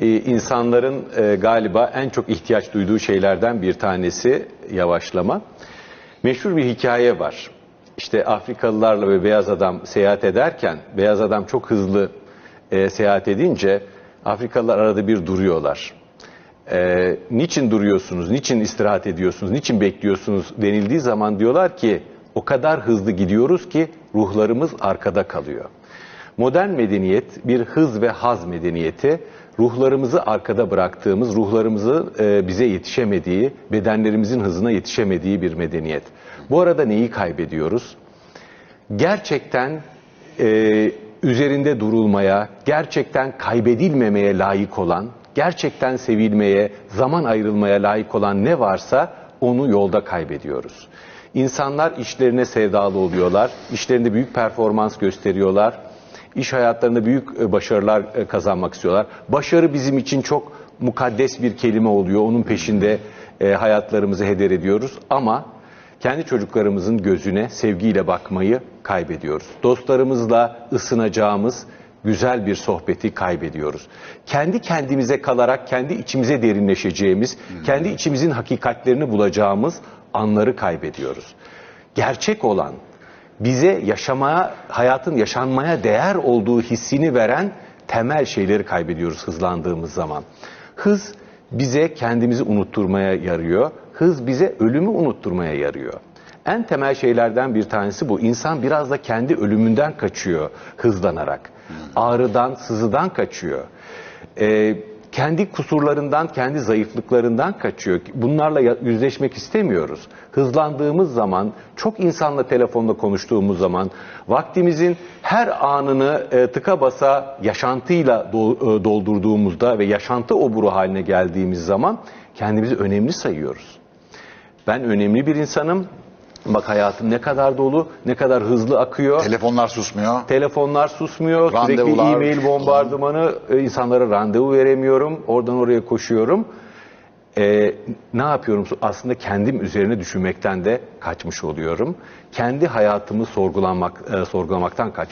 e, insanların e, galiba en çok ihtiyaç duyduğu şeylerden bir tanesi yavaşlama. Meşhur bir hikaye var. İşte Afrikalılarla ve beyaz adam seyahat ederken beyaz adam çok hızlı e, seyahat edince Afrikalılar arada bir duruyorlar. E, niçin duruyorsunuz, niçin istirahat ediyorsunuz, niçin bekliyorsunuz denildiği zaman diyorlar ki o kadar hızlı gidiyoruz ki ruhlarımız arkada kalıyor. Modern medeniyet bir hız ve haz medeniyeti. Ruhlarımızı arkada bıraktığımız, ruhlarımızı e, bize yetişemediği, bedenlerimizin hızına yetişemediği bir medeniyet. Bu arada neyi kaybediyoruz? Gerçekten e, üzerinde durulmaya, gerçekten kaybedilmemeye layık olan, gerçekten sevilmeye, zaman ayrılmaya layık olan ne varsa onu yolda kaybediyoruz. İnsanlar işlerine sevdalı oluyorlar, işlerinde büyük performans gösteriyorlar, iş hayatlarında büyük e, başarılar e, kazanmak istiyorlar. Başarı bizim için çok mukaddes bir kelime oluyor, onun peşinde e, hayatlarımızı heder ediyoruz ama kendi çocuklarımızın gözüne sevgiyle bakmayı kaybediyoruz. Dostlarımızla ısınacağımız güzel bir sohbeti kaybediyoruz. Kendi kendimize kalarak kendi içimize derinleşeceğimiz, kendi içimizin hakikatlerini bulacağımız anları kaybediyoruz. Gerçek olan, bize yaşamaya, hayatın yaşanmaya değer olduğu hissini veren temel şeyleri kaybediyoruz hızlandığımız zaman. Hız bize kendimizi unutturmaya yarıyor. Hız bize ölümü unutturmaya yarıyor. En temel şeylerden bir tanesi bu. İnsan biraz da kendi ölümünden kaçıyor hızlanarak. Ağrıdan, sızıdan kaçıyor. Ee, kendi kusurlarından, kendi zayıflıklarından kaçıyor. Bunlarla yüzleşmek istemiyoruz. Hızlandığımız zaman, çok insanla telefonda konuştuğumuz zaman, vaktimizin her anını e, tıka basa yaşantıyla do- e, doldurduğumuzda ve yaşantı oburu haline geldiğimiz zaman kendimizi önemli sayıyoruz. Ben önemli bir insanım. Bak hayatım ne kadar dolu, ne kadar hızlı akıyor. Telefonlar susmuyor. Telefonlar susmuyor. Sürekli Randevular. e-mail bombardımanı. e, insanlara randevu veremiyorum. Oradan oraya koşuyorum. E, ne yapıyorum? Aslında kendim üzerine düşünmekten de kaçmış oluyorum. Kendi hayatımı sorgulanmak, e, sorgulamaktan kaç.